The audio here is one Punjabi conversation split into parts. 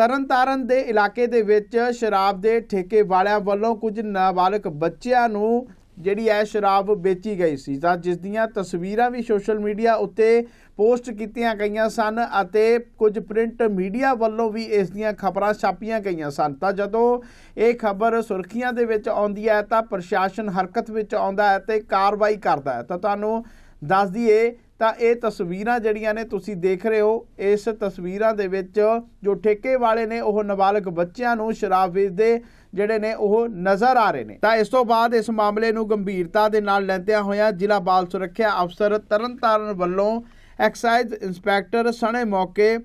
ਤਰਨਤਾਰਨ ਦੇ ਇਲਾਕੇ ਦੇ ਵਿੱਚ ਸ਼ਰਾਬ ਦੇ ਠੇਕੇ ਵਾਲਿਆਂ ਵੱਲੋਂ ਕੁਝ ਨਾਬਾਲਗ ਬੱਚਿਆਂ ਨੂੰ ਜਿਹੜੀ ਹੈ ਸ਼ਰਾਬ ਵੇਚੀ ਗਈ ਸੀ। ਤਾਂ ਜਿਸ ਦੀਆਂ ਤਸਵੀਰਾਂ ਵੀ ਸੋਸ਼ਲ ਮੀਡੀਆ ਉੱਤੇ ਪੋਸਟ ਕੀਤੀਆਂ ਗਈਆਂ ਸਨ ਅਤੇ ਕੁਝ ਪ੍ਰਿੰਟ ਮੀਡੀਆ ਵੱਲੋਂ ਵੀ ਇਸ ਦੀਆਂ ਖਬਰਾਂ ਛਾਪੀਆਂ ਗਈਆਂ ਸਨ। ਤਾਂ ਜਦੋਂ ਇਹ ਖਬਰ ਸੁਰਖੀਆਂ ਦੇ ਵਿੱਚ ਆਉਂਦੀ ਹੈ ਤਾਂ ਪ੍ਰਸ਼ਾਸਨ ਹਰਕਤ ਵਿੱਚ ਆਉਂਦਾ ਹੈ ਤੇ ਕਾਰਵਾਈ ਕਰਦਾ ਹੈ। ਤਾਂ ਤੁਹਾਨੂੰ ਦੱਸ ਦਈਏ ਤਾਂ ਇਹ ਤਸਵੀਰਾਂ ਜਿਹੜੀਆਂ ਨੇ ਤੁਸੀਂ ਦੇਖ ਰਹੇ ਹੋ, ਇਸ ਤਸਵੀਰਾਂ ਦੇ ਵਿੱਚ ਜੋ ਠੇਕੇ ਵਾਲੇ ਨੇ, ਉਹ ਨਾਬਾਲਗ ਬੱਚਿਆਂ ਨੂੰ ਸ਼ਰਾਬ ਵੇਚਦੇ ਜਿਹੜੇ ਨੇ, ਉਹ ਨਜ਼ਰ ਆ ਰਹੇ ਨੇ। ਤਾਂ ਇਸ ਤੋਂ ਬਾਅਦ ਇਸ ਮਾਮਲੇ ਨੂੰ ਗੰਭੀਰਤਾ ਦੇ ਨਾਲ ਲੈਂਦਿਆਂ ਹੋਇਆਂ ਜ਼ਿਲ੍ਹਾ ਬਾਲ ਸੁਰੱਖਿਆ ਅਫਸਰ ਤਰਨਤਾਰਨ ਵੱਲੋਂ ਐਕਸਾਈਜ਼ ਇੰਸਪੈਕਟਰ ਸਣੇ ਮੌਕੇ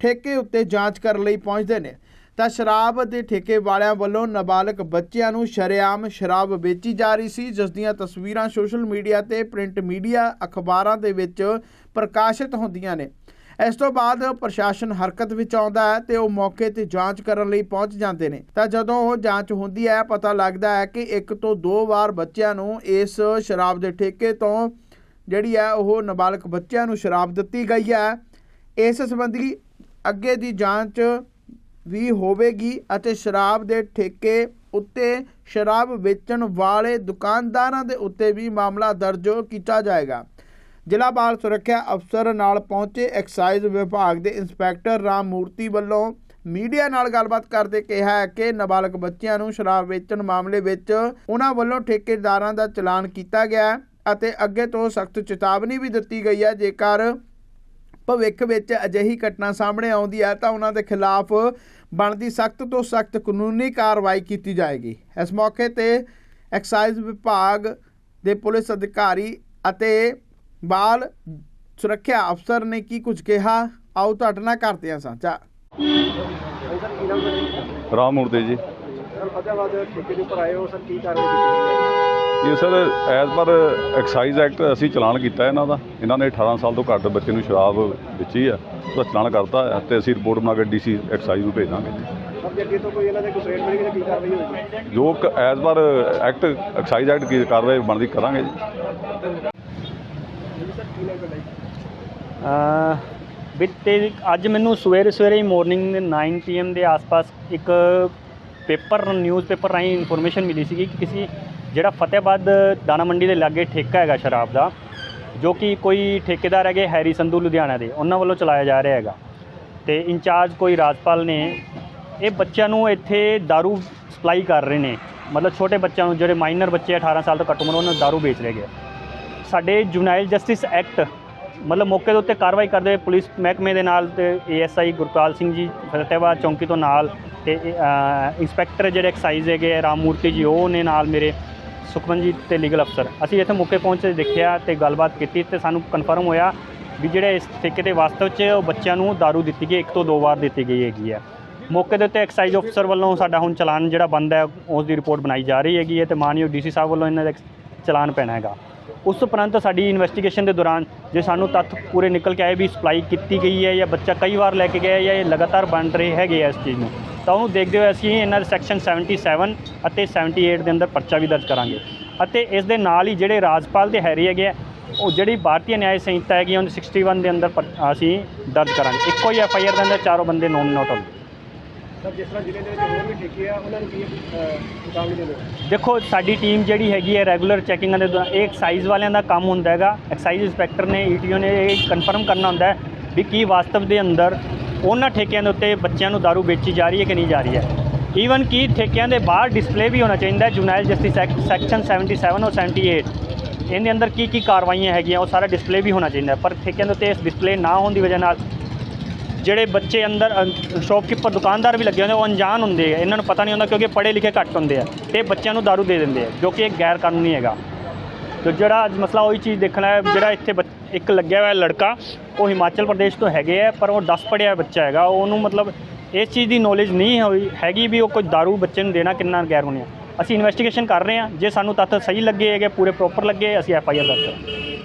ਠੇਕੇ ਉੱਤੇ ਜਾਂਚ ਕਰਨ ਲਈ ਪਹੁੰਚਦੇ ਨੇ। ਤਾਂ ਸ਼ਰਾਬ ਦੇ ਠੇਕੇ ਵਾਲਿਆਂ ਵੱਲੋਂ ਨਾਬਾਲਗ ਬੱਚਿਆਂ ਨੂੰ ਸ਼ਰੇਆਮ ਸ਼ਰਾਬ ਵੇਚੀ ਜਾ ਰਹੀ ਸੀ, ਜਿਸ ਦੀਆਂ ਤਸਵੀਰਾਂ ਸੋਸ਼ਲ ਮੀਡੀਆ ਤੇ ਪ੍ਰਿੰਟ ਮੀਡੀਆ ਅਖਬਾਰਾਂ ਦੇ ਵਿੱਚ ਪ੍ਰਕਾਸ਼ਿਤ ਹੁੰਦੀਆਂ ਨੇ। ਇਸ ਤੋਂ ਬਾਅਦ ਪ੍ਰਸ਼ਾਸਨ ਹਰਕਤ ਵਿੱਚ ਆਉਂਦਾ ਹੈ ਤੇ ਉਹ ਮੌਕੇ ਤੇ ਜਾਂਚ ਕਰਨ ਲਈ ਪਹੁੰਚ ਜਾਂਦੇ ਨੇ। ਤਾਂ ਜਦੋਂ ਉਹ ਜਾਂਚ ਹੁੰਦੀ ਹੈ, ਪਤਾ ਲੱਗਦਾ ਹੈ ਕਿ ਇੱਕ ਤੋਂ ਦੋ ਵਾਰ ਬੱਚਿਆਂ ਨੂੰ ਇਸ ਸ਼ਰਾਬ ਦੇ ਠੇਕੇ ਤੋਂ ਜਿਹੜੀ ਹੈ, ਉਹ ਨਾਬਾਲਗ ਬੱਚਿਆਂ ਨੂੰ ਸ਼ਰਾਬ ਦਿੱਤੀ ਗਈ ਹੈ। ਇਸ ਸੰਬੰਧੀ ਅੱਗੇ ਦੀ ਜਾਂਚ ਵੀ ਹੋਵੇਗੀ ਅਤੇ ਸ਼ਰਾਬ ਦੇ ਠੇਕੇ ਉੱਤੇ ਸ਼ਰਾਬ ਵੇਚਣ ਵਾਲੇ ਦੁਕਾਨਦਾਰਾਂ ਦੇ ਉੱਤੇ ਵੀ ਮਾਮਲਾ ਦਰਜ ਕੀਤਾ ਜਾਏਗਾ। ਜ਼ਿਲ੍ਹਾ ਬਾਲ ਸੁਰੱਖਿਆ ਅਫਸਰ ਨਾਲ ਪਹੁੰਚੇ ਐਕਸਾਈਜ਼ ਵਿਭਾਗ ਦੇ ਇੰਸਪੈਕਟਰ ਰਾਮ ਮੂਰਤੀ ਵੱਲੋਂ ਮੀਡੀਆ ਨਾਲ ਗੱਲਬਾਤ ਕਰਦੇ ਕਿਹਾ ਹੈ ਕਿ ਨਾਬਾਲਗ ਬੱਚਿਆਂ ਨੂੰ ਸ਼ਰਾਬ ਵੇਚਣ ਮਾਮਲੇ ਵਿੱਚ ਉਹਨਾਂ ਵੱਲੋਂ ਠੇਕੇਦਾਰਾਂ ਦਾ ਚਲਾਨ ਕੀਤਾ ਗਿਆ ਅਤੇ ਅੱਗੇ ਤੋਂ ਸਖਤ ਚੇਤਾਵਨੀ ਵੀ ਦਿੱਤੀ ਗਈ ਹੈ। ਜੇਕਰ ਭਵਿੱਖ ਵਿੱਚ ਅਜਿਹੀ ਘਟਨਾ ਸਾਹਮਣੇ ਆਉਂਦੀ ਹੈ ਤਾਂ ਉਹਨਾਂ ਦੇ ਖਿਲਾਫ ਬਣਦੀ ਸਖਤ ਤੋਂ ਸਖਤ ਕਾਨੂੰਨੀ ਕਾਰਵਾਈ ਕੀਤੀ ਜਾਏਗੀ। ਇਸ ਮੌਕੇ ਤੇ ਐਕਸਾਈਜ਼ ਵਿਭਾਗ ਦੇ ਪੁਲਿਸ ਅਧਿਕਾਰੀ ਅਤੇ ਬਾਲ ਸੁਰੱਖਿਆ ਅਫਸਰ ਨੇ ਕੀ ਕੁਝ ਕਿਹਾ? ਆਓ ਤੁਹਾਡੇ ਨਾਲ ਕਰਦੇ ਹਾਂ ਸਾਂਝਾ। ਰਾਮ ਮੂਰਤੀ ਜੀ। ਸਰ ਫਤਿਆਬਾਦ ਠੇਕੇ ਦੇ ਉੱਪਰ ਆਏ ਹੋ ਸਰ ਕੀ ਕਾਰਵਾਈ ਕੀਤੀ ਇਹ sir as per excise act ਅਸੀਂ ਚਲਾਨ ਕੀਤਾ ਇਹਨਾਂ ਦਾ। ਇਹਨਾਂ ਨੇ 18 ਸਾਲ ਤੋਂ ਘੱਟ ਬੱਚੇ ਨੂੰ ਸ਼ਰਾਬ ਵੇਚੀ ਆ। ਉਹਦਾ ਚਲਾਨ ਕਰਤਾ ਹੈ ਤੇ ਅਸੀਂ ਰਿਪੋਰਟ ਬਣਾ ਕੇ ਡੀਸੀ ਐਕਸਾਈਜ਼ ਨੂੰ ਭੇਜਾਂਗੇ। ਜੇ as per act excise act ਕੀ ਕਾਰਵਾਈ ਬਣਦੀ ਕਰਾਂਗੇ ਜੀ। ਬੀਤੇ ਅੱਜ ਮੈਨੂੰ ਸਵੇਰੇ ਸਵੇਰੇ ਹੀ ਮਾਰਨਿੰਗ 9 ਪੀਐਮ ਦੇ ਆਸ-ਪਾਸ ਇੱਕ ਪੇਪਰ ਨਿਊਜ਼ਪੇਪਰ ਰਾਹੀਂ ਇਨਫੋਰਮੇਸ਼ਨ ਮਿਲੀ ਸੀਗੀ ਕਿ ਕਿਸੇ ਜਿਹੜਾ ਫਤਿਹਬਾਦ ਦਾਣਾ ਮੰਡੀ ਦੇ ਲਾਗੇ ਠੇਕਾ ਹੈਗਾ ਸ਼ਰਾਬ ਦਾ ਜੋ ਕਿ ਕੋਈ ਠੇਕੇਦਾਰ ਹੈਗੇ ਹੈਰੀ ਸੰਧੂ ਲੁਧਿਆਣਾ ਦੇ ਉਹਨਾਂ ਵੱਲੋਂ ਚਲਾਇਆ ਜਾ ਰਿਹਾ ਹੈਗਾ ਤੇ ਇੰਚਾਰਜ ਕੋਈ ਰਾਜਪਾਲ ਨੇ ਇਹ ਬੱਚਿਆਂ ਨੂੰ ਇੱਥੇ दारू ਸਪਲਾਈ ਕਰ ਰਹੇ ਨੇ ਮਤਲਬ ਛੋਟੇ ਬੱਚਿਆਂ ਨੂੰ ਜਿਹੜੇ ਮਾਈਨਰ ਬੱਚੇ 18 ਸਾਲ ਤੋਂ ਘੱਟ ਉਮਰ ਉਹਨਾਂ ਨੂੰ दारू ਵੇਚ ਰਹੇ ਹੈਗੇ ਸਾਡੇ ਜੁਨਾਈਲ ਜਸਟਿਸ ਐਕਟ ਮਤਲਬ ਮੌਕੇ ਦੇ ਉੱਤੇ ਕਾਰਵਾਈ ਕਰਦੇ ਹੋਏ ਪੁਲਿਸ ਮਹਿਕਮੇ ਦੇ ਨਾਲ ਤੇ ਏਐਸਆਈ ਗੁਰਪਾਲ ਸਿੰਘ ਜੀ ਫਤਿਹਬਾਦ ਚੌਂਕੀ ਤੋਂ ਨਾਲ ਤੇ ਅ, ਇੰਸਪੈਕਟਰ ਜਿਹੜੇ ਐਕਸਾਈਜ਼ ਹੈਗੇ ਰਾਮ ਮੂਰਤੀ ਜੀ ਉਹ ਨੇ ਨਾਲ ਮੇਰੇ ਸੁਖਮਨਜੀਤ ਤੇ ਲੀਗਲ ਅਫਸਰ ਅਸੀਂ ਇੱਥੇ ਮੌਕੇ ਪਹੁੰਚੇ ਦੇਖਿਆ ਤੇ ਗੱਲਬਾਤ ਕੀਤੀ ਤੇ ਸਾਨੂੰ ਕਨਫਰਮ ਹੋਇਆ ਵੀ ਜਿਹੜੇ ਇਸ ਠੇਕੇ ਦੇ ਵਾਸਤਵ 'ਚ ਉਹ ਬੱਚਿਆਂ ਨੂੰ दारू ਦਿੱਤੀ ਗਈ, ਇੱਕ ਤੋਂ ਦੋ ਵਾਰ ਦਿੱਤੀ ਗਈ ਹੈਗੀ ਹੈ ਮੌਕੇ ਦੇ ਉੱਤੇ ਐਕਸਾਈਜ਼ ਅਫਸਰ ਵੱਲੋਂ ਸਾਡਾ ਹੁਣ ਚਲਾਨ ਜਿਹੜਾ ਬੰਦ ਹੈ, ਉਸ ਦੀ ਰਿਪੋਰਟ ਬਣਾਈ ਜਾ ਰਹੀ ਹੈਗੀ ਹੈ ਤੇ ਮਾਨਯੋਗ ਡੀਸੀ ਸਾਹਿਬ ਵੱਲੋਂ ਇਹਨਾਂ ਦਾ ਚਲਾਨ ਪੈਣਾ ਹੈਗਾ। ਉਸ ਉਪਰੰਤ ਸਾਡੀ ਇਨਵੈਸਟੀਗੇਸ਼ਨ ਦੇ ਦੌਰਾਨ ਜੇ ਸਾਨੂੰ ਤੱਥ ਪੂਰੇ ਨਿਕਲ ਕੇ ਆਏ ਵੀ ਸਪਲਾਈ ਕੀਤੀ ਗਈ ਹੈ ਜਾਂ ਬੱਚਾ ਕਈ ਵਾਰ ਲੈ ਕੇ ਗਿਆ ਜਾਂ ਇਹ ਲਗਾਤਾਰ ਬਣ ਰਹੇ ਹੈਗੇ ਆ ਇਸ ਚੀਜ਼ ਨੂੰ ਤਾਂ ਉਹਨੂੰ ਦੇਖਦੇ ਹੋਏ ਅਸੀਂ ਇਹਨਾਂ ਦੇ ਸੈਕਸ਼ਨ 77 ਅਤੇ 78 ਦੇ ਅੰਦਰ ਪਰਚਾ ਵੀ ਦਰਜ ਕਰਾਂਗੇ। ਅਤੇ ਇਸ ਦੇ ਨਾਲ ਹੀ ਜਿਹੜੇ ਰਾਜਪਾਲ ਦੇ ਹੈਰੀ ਹੈਗੇ ਆ ਉਹ ਜਿਹੜੀ ਭਾਰਤੀ ਨਿਆਂ ਸੰਹਿਤਾ ਹੈਗੀ ਉਹਦੇ 61 ਦੇ ਅੰਦਰ ਅਸੀਂ ਦਰਜ ਕਰਾਂਗੇ। ਇੱਕੋ ਹੀ ਐਫ ਆਈ ਆਰ ਦੇ ਅੰਦਰ ਚਾਰੋਂ ਬੰਦੇ ਨੋਨ ਨੋਟ ਹੋਣਗੇ ਉਹਨਾਂ ਦੇਖੋ ਸਾਡੀ ਟੀਮ ਜਿਹੜੀ ਹੈਗੀ ਹੈ ਰੈਗੂਲਰ ਚੈਕਿੰਗਾਂ ਦੇ ਦੌਰਾਨ ਇਹ ਐਕਸਾਈਜ਼ ਵਾਲਿਆਂ ਦਾ ਕੰਮ ਹੁੰਦਾ ਹੈਗਾ। ਐਕਸਾਈਜ਼ ਇੰਸਪੈਕਟਰ ਨੇ ਈਟੀਓ ਨੇ ਇਹ ਕਨਫਰਮ ਕਰਨਾ ਹੁੰਦਾ ਹੈ ਵੀ ਕੀ ਵਾਸਤਵ ਦੇ ਅੰਦਰ ਉਹਨਾਂ ਠੇਕਿਆਂ ਦੇ ਉੱਤੇ ਬੱਚਿਆਂ ਨੂੰ दारू ਵੇਚੀ ਜਾ ਰਹੀ ਹੈ ਕਿ ਨਹੀਂ ਜਾ ਰਹੀ ਹੈ ਈਵਨ ਕੀ ਠੇਕਿਆਂ ਦੇ ਬਾਹਰ ਡਿਸਪਲੇ ਵੀ ਹੋਣਾ ਚਾਹੀਦਾ ਹੈ ਜੁਨਾਈਲ ਜਸਟਿਸ ਐਕਟ ਸੈਕਸ਼ਨ 77 ਔਰ 78 ਇਹਦੇ ਅੰਦਰ ਕੀ ਕੀ ਕਾਰਵਾਈਆਂ ਹੈਗੀਆਂ ਉਹ ਸਾਰਾ ਡਿਸਪਲੇ ਵੀ ਹੋਣਾ ਚਾਹੀਦਾ ਹੈ। ਪਰ ਠੇਕਿਆਂ ਦੇ ਉੱਤੇ ਇਸ ਡਿਸਪਲੇ ਨਾ ਹੋਣ ਦੀ ਵਜ੍ਹਾ ਨਾਲ ਜਿਹੜੇ ਬੱਚੇ ਅੰਦਰ ਸ਼ੌਪਕੀਪਰ ਦੁਕਾਨਦਾਰ ਵੀ ਲੱਗੇ ਹੁੰਦੇ ਉਹ ਅਣਜਾਣ ਹੁੰਦੇ ਆ ਇਹਨਾਂ ਨੂੰ ਪਤਾ ਨਹੀਂ ਹੁੰਦਾ ਕਿਉਂਕਿ ਪੜ੍ਹੇ ਲਿਖੇ ਘੱਟ ਹੁੰਦੇ ਆ ਤੇ ਬੱਚਿਆਂ ਨੂੰ दारू ਦੇ ਦਿੰਦੇ ਆ ਜੋ ਕਿ ਇੱਕ ਗੈਰ ਕਾਨੂੰਨੀ ਹੈਗਾ ਤੇ ਜਿਹੜਾ ਅੱਜ ਮਸਲਾ ਉਹੀ ਚੀਜ਼ ਦੇਖਣਾ ਹੈ ਜਿਹੜਾ ਇੱਥੇ ਬੱਚ- ਇੱਕ ਲੱਗਿਆ ਹੋਇਆ ਲੜਕਾ, ਉਹ ਹਿਮਾਚਲ ਪ੍ਰਦੇਸ਼ ਤੋਂ ਹੈਗੇ ਆ, ਪਰ ਉਹ 10 ਪੜ੍ਹਿਆ ਬੱਚਾ ਹੈਗਾ। ਉਹਨੂੰ ਮਤਲਬ ਇਸ ਚੀਜ਼ ਦੀ ਨੌਲੇਜ ਨਹੀਂ ਹੋਈ, ਹੈਗੀ ਵੀ ਉਹ ਕੋਈ दारू ਬੱਚੇ ਨੂੰ ਦੇਣਾ ਕਿੰਨਾ ਗੈਰ ਕਾਨੂੰਨੀ ਆ। ਅਸੀਂ ਇਨਵੈਸਟੀਗੇਸ਼ਨ ਕਰ ਰਹੇ ਹਾਂ, ਜੇ ਸਾਨੂੰ ਤੱਥ ਸਹੀ ਲੱਗੇ ਹੈਗੇ, ਪੂਰੇ ਪ੍ਰੋਪਰ ਲੱਗੇ, ਅਸੀਂ ਐਫ ਆਈ ਆਰ ਦਰਜ ਕਰਾਂਗੇ।